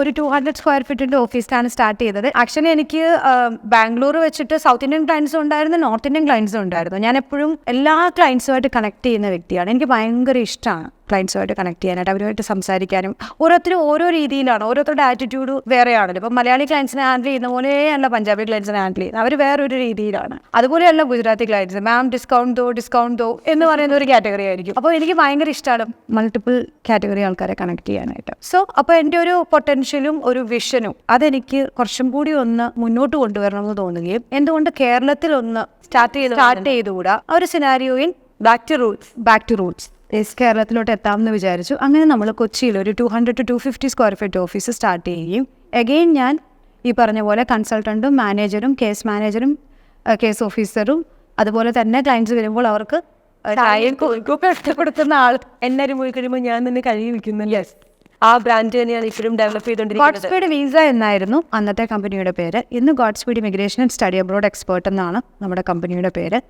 ഒരു two hundred square ഫീറ്റിന്റെ ഓഫീസിലാണ് start ചെയ്തത്. ആക്ച്വലി എനിക്ക് ബാംഗ്ലൂർ വെച്ചിട്ട് സൗത്ത് ഇന്ത്യൻ ക്ലയൻസും ഉണ്ടായിരുന്നു നോർത്ത് ഇന്ത്യൻ ക്ലയൻസും ഉണ്ടായിരുന്നു. ഞാൻ എപ്പോഴും എല്ലാ ക്ലയൻസുമായിട്ട് കണക്ട് ചെയ്യുന്ന വ്യക്തിയാണ്. എനിക്ക് ഭയങ്കര ഇഷ്ടമാണ് ക്ലയൻസുമായിട്ട് കണക്ട് ചെയ്യാനായിട്ട് അവരുമായിട്ട് സംസാരിക്കാനും ഓരോരുത്തരും ഓരോ രീതിയിലാണ് ഓരോരുത്തരുടെ ആറ്റിറ്റ്യൂഡ് വേറെയാണല്ലോ. ഇപ്പം മലയാളി ക്ലയൻസിനെ ഹാൻഡിൽ ചെയ്യുന്ന പോലെയല്ല പഞ്ചാബി ക്ലയൻസിനെ ഹാൻഡിൽ ചെയ്യുന്നത്. അവർ വേറൊരു രീതിയിലാണ്. അതുപോലെയല്ല ഗുജറാത്തി ക്ലയൻസ് മാം ഡിസ്കൗണ്ട് ദോ ഡിസ്കൗണ്ട് ദോ എന്ന് പറയുന്ന ഒരു കാറ്റഗറി ആയിരിക്കും. അപ്പോൾ എനിക്ക് ഭയങ്കര ഇഷ്ടമാണ് മൾട്ടിപ്പിൾ കാറ്റഗറി ആൾക്കാരെ കണക്ട് ചെയ്യാനായിട്ട്. സോ അപ്പോൾ എന്റെ ഒരു പൊട്ടൻഷ്യലും ഒരു വിഷനും അതെനിക്ക് കുറച്ചും കൂടി ഒന്ന് മുന്നോട്ട് കൊണ്ടുവരണമെന്ന് തോന്നുകയും എന്തുകൊണ്ട് കേരളത്തിൽ ഒന്ന് സ്റ്റാർട്ട് ചെയ്ത് സ്റ്റാർട്ട് ചെയ്തുകൂടാ? ആ ഒരു സിനാരിയോയിൽ back to roots back to roots yes കേരളത്തിലോട്ട് എത്താമെന്ന് വിചാരിച്ചു. അങ്ങനെ നമ്മൾ കൊച്ചിയിൽ ഒരു two hundred two two fifty square feet office start ചെയ്യുകയും എഗെയിൻ ഞാൻ ഈ പറഞ്ഞ പോലെ കൺസൾട്ടന്റും മാനേജറും കേസ് മാനേജറും കേസ് ഓഫീസറും അതുപോലെ തന്നെ ക്ലയൻസ് വരുമ്പോൾ അവർക്ക് ഇഷ്ടപ്പെടുത്തുന്ന ആൾ എല്ലാവരും പോയി കഴിയുമ്പോൾ ഞാൻ തന്നെ കഴുകി യെസ് ആ ബ്രാൻഡ് തന്നെയാണ് ഇപ്പോഴും ഡെവലപ്പ് ചെയ്തുകൊണ്ടിരിക്കുന്നത്. ഗോഡ് സ്പീഡ് വീസ എന്നായിരുന്നു അന്നത്തെ കമ്പനിയുടെ പേര്. ഇന്ന് God speed immigration and study abroad expert എന്നാണ് നമ്മുടെ കമ്പനിയുടെ പേര്.